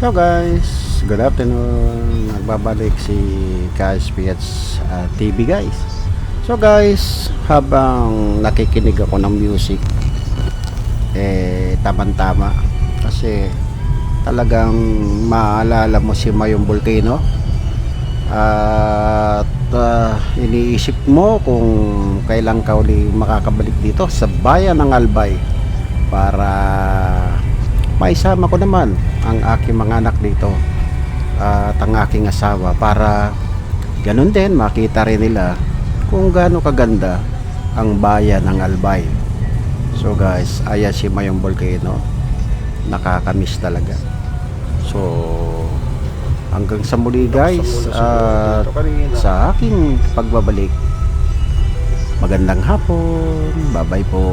Hello guys, good afternoon. Nagbabalik si KSPH uh, TV guys. So guys, habang nakikinig ako ng music, eh tamang-tama kasi talagang maalala mo si Mayong Volcano at ah, iniisip mo kung kailan ka uli makakabalik dito sa bayan ng Albay para maisama ko naman ang aking mga anak dito at ang aking asawa para ganun din makita rin nila kung gaano kaganda ang bayan ng Albay. So guys, ayan si Mayong Volcano. Nakakamiss talaga. So hanggang sa muli guys at sa aking pagbabalik. Magandang hapon. Bye-bye po.